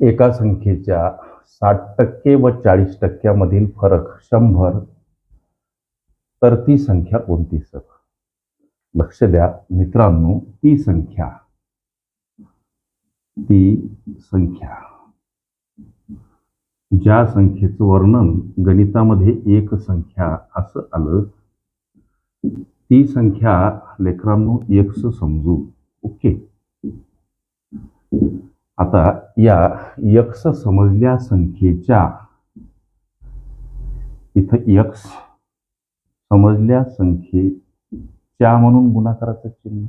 एका संख्येच्या साठ टक्के व चाळीस टक्क्यामधील फरक शंभर तर ती संख्या कोणती सर? लक्ष द्या मित्रांनो ती संख्या. ती संख्या. ज्या संख्येचं वर्णन गणितामध्ये एक संख्या असं आलं ती संख्या लेकरांनो एक्स समजू. ओके? आता या यक्स समजल्या संख्येच्या इथं यक्स समजल्या संख्येच्या म्हणून गुणाकाराचं चिन्ह.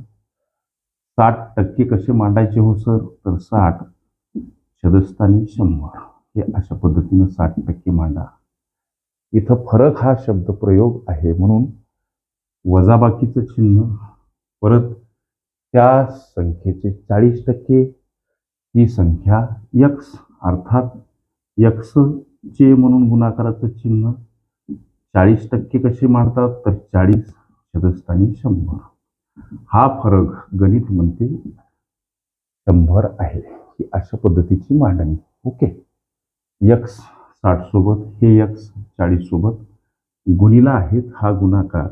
साठ टक्के कसे मांडायचे हो सर? तर साठ शदस्थानी शंभर. हे अशा पद्धतीनं साठ टक्के मांडा. इथं फरक हा शब्द प्रयोग आहे म्हणून वजाबाकीचं चिन्ह. परत त्या संख्येचे चाळीस टक्के ही संख्या यक्स अर्थात यक्स चे म्हणून गुणाकाराचं चिन्ह चाळीस टक्के कसे मांडतात? तर चाळीस शतस्थानी शंभर. हा फरक गणित म्हणते शंभर आहे. ही अशा पद्धतीची मांडणी. ओके. यक्स साठ सोबत हे यक्स चाळीस सोबत गुणीला आहेत हा गुणाकार.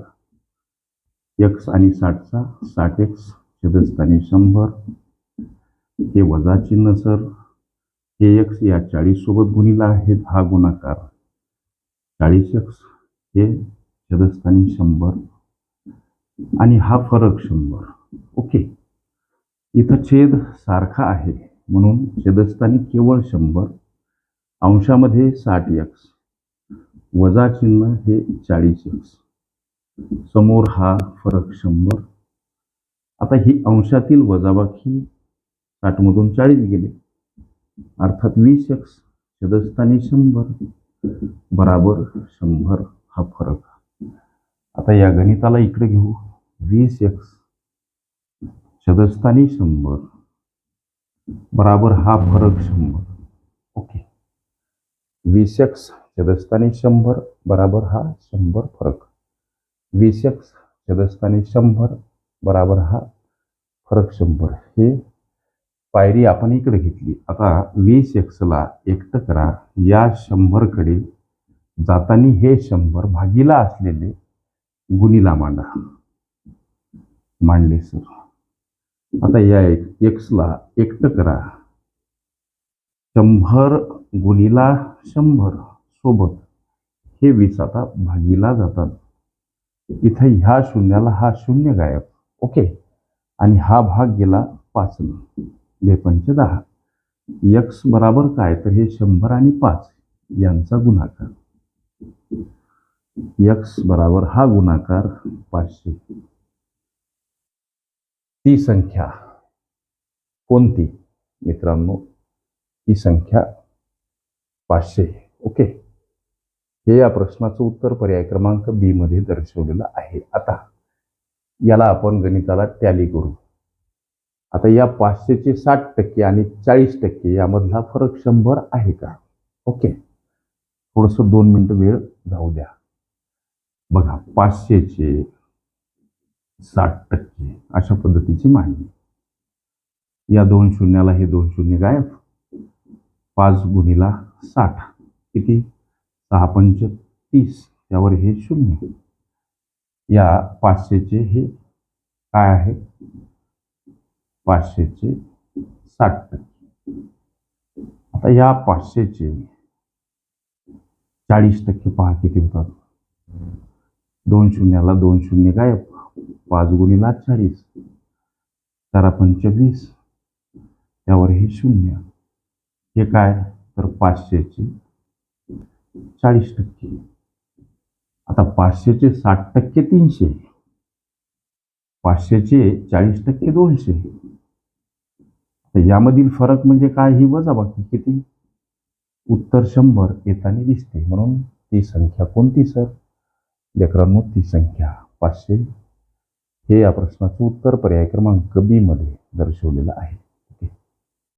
यक्स आणि साठचा साठ एक्स शतस्थानी शंभर. हे वजा चिन्ह सर. हे एक्स या चाळीस सोबत गुणिला आहेत हा गुणाकार. चाळीस एक्स हे छदस्थानी शंभर. आणि हा फरक शंभर. ओके. इथं छेद सारखा आहे म्हणून छेदस्थानी केवळ शंभर. अंशामध्ये साठ एक्स वजा चिन्ह हे चाळीस एक्स समोर हा फरक शंभर. आता ही अंशातील वजाबाकी साठमधून चाळीस गेले. अर्थात वीस एक्स शदस्थानी शंभर. बराबर शंभर हा फरक. आता या गणिताला इकडे घेऊ. वीस एक्स शदस्थानी शंभर. बराबर हा फरक शंभर. ओके. वीस एक्स सदस्थानी शंभर बराबर हा शंभर फरक. वीस एक्स सदस्थानी शंभर बराबर हा फरक शंभर. हे पायरी आपण इकडे घेतली. आता वीस एक्सला एकटं करा. या शंभरकडे जाताना हे शंभर भागीला असलेले गुणीला मांडा. मांडले सर आता या एक एक्सला एकटं करा. शंभर गुणीला शंभर सोबत हे वीस आता भागीला जातात. इथं ह्या शून्याला हा शून्य गायब. ओके? आणि हा भाग गेला पाच बेपंच दहा यक्स बराबर काय? तर हे शंभर आणि पाच यांचा गुणाकार. यक्स बराबर हा गुणाकार पाचशे. ती संख्या कोणती? मित्रांनो ती संख्या पाचशे. ओके? हे या प्रश्नाचं उत्तर पर्याय क्रमांक बी मध्ये दर्शवलेलं आहे. आता याला आपण गणिताला टॅली करू. आता या पाचशेचे साठ टक्के आणि चाळीस टक्के यामधला फरक शंभर आहे का? ओके. थोडंसं दोन मिनटं वेळ जाऊ द्या. बघा पाचशेचे साठ टक्के अशा पद्धतीची मांडणी. या दोन शून्याला हे दोन शून्य गायब. पाच गुणीला साठ. किती? सहा पंच तीस. त्यावर हे शून्य. या पाचशेचे हे काय आहे? पाचशेचे साठ टक्के. आता या पाचशेचे चाळीस टक्के पहा किती होतात. दोन शून्याला दोन शून्य काय पाच गुणीला चाळीस. चारा पंचवीस. त्यावर हे शून्य. हे काय? तर पाचशेचे चाळीस टक्के. आता पाचशेचे साठ टक्के तीनशे. पाचशेचे चाळीस टक्के दोनशे. तर यामधील फरक म्हणजे काय ही वजाबाकी किती? उत्तर शंभर येताना दिसते. म्हणून ती संख्या कोणती सर? लेकरांनो ती संख्या पाचशे. हे या प्रश्नाचं उत्तर पर्याय क्रमांक बी मध्ये दर्शवलेलं आहे.